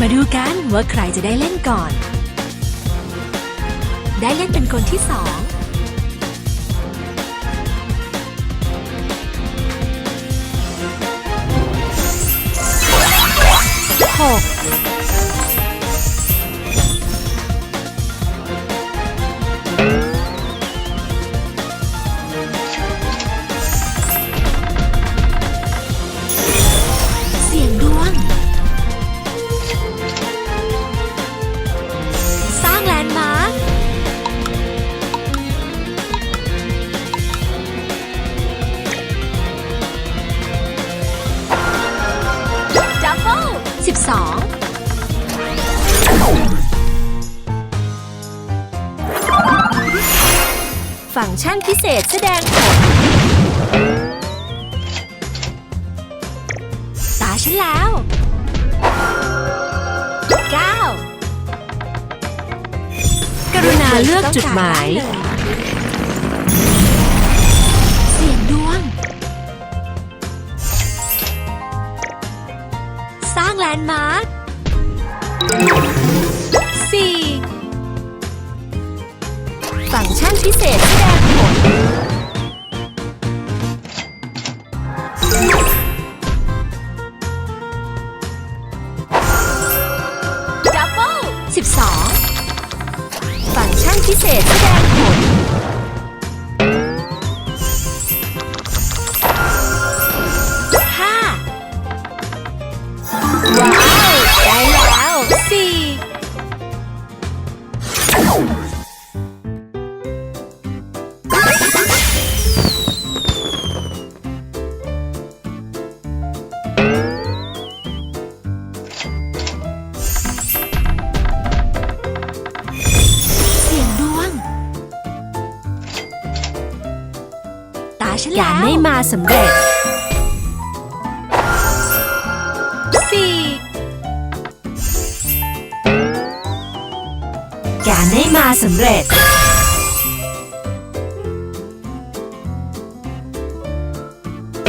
มาดูกันว่าใครจะได้เล่นก่อน ได้เล่นเป็นคนที่สองหก 2 ฟังก์ชันพิเศษแสดงผลตาฉันแล้ว 9 กรุณาเลือกจุดหมาย นด์มาร์คสี่ฟังก์ชันพิเศษแสดงผล ดับเบิลสิบสองฟังก์ชันพิเศษแสดงผล ฉันแล้ว การไม่มาสำเร็จสี่การไม่มาสำเร็จ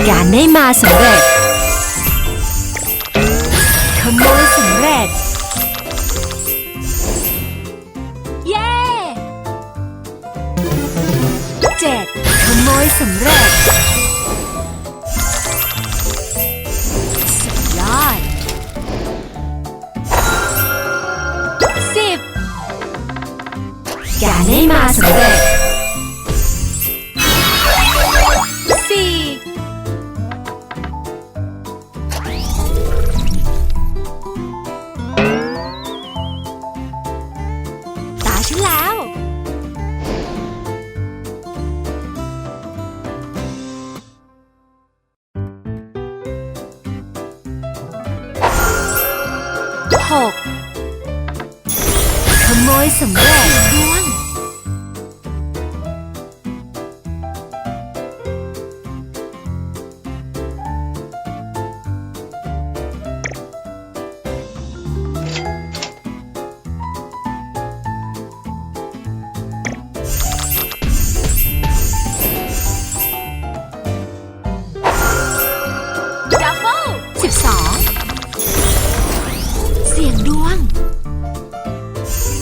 การไม่มาสำเร็จ สำเร็จยอดสิบการไม่มาสำเร็จ 6ขโมยสำเร็จ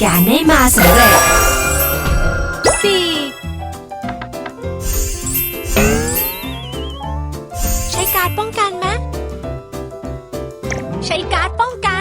การไม่มาสำเร็จ 4. ใช้การ์ดป้องกันไหมใช้การ์ดป้องกัน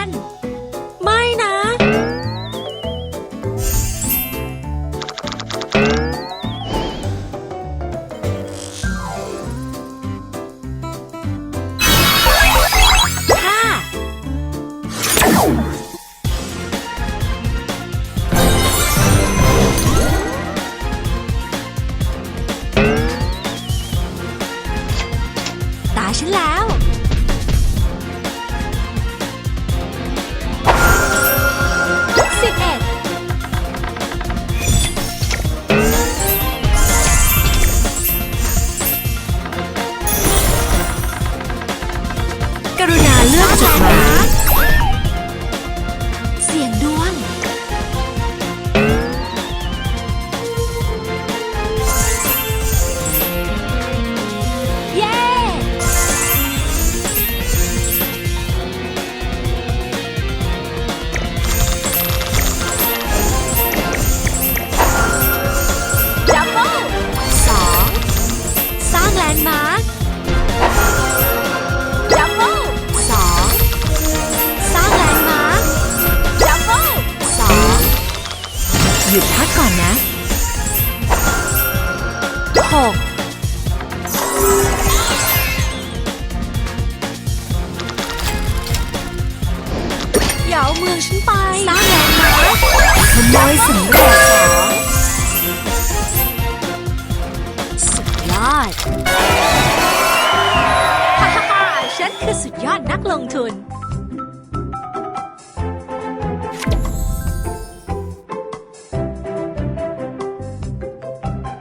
หยุดพักก่อนนะ 6. อย่าเอเมืองฉันไปสร้างแลนด์มาขโมยสำเร็จเหสุดยอดฉันคือสุดยอดนักลงทุน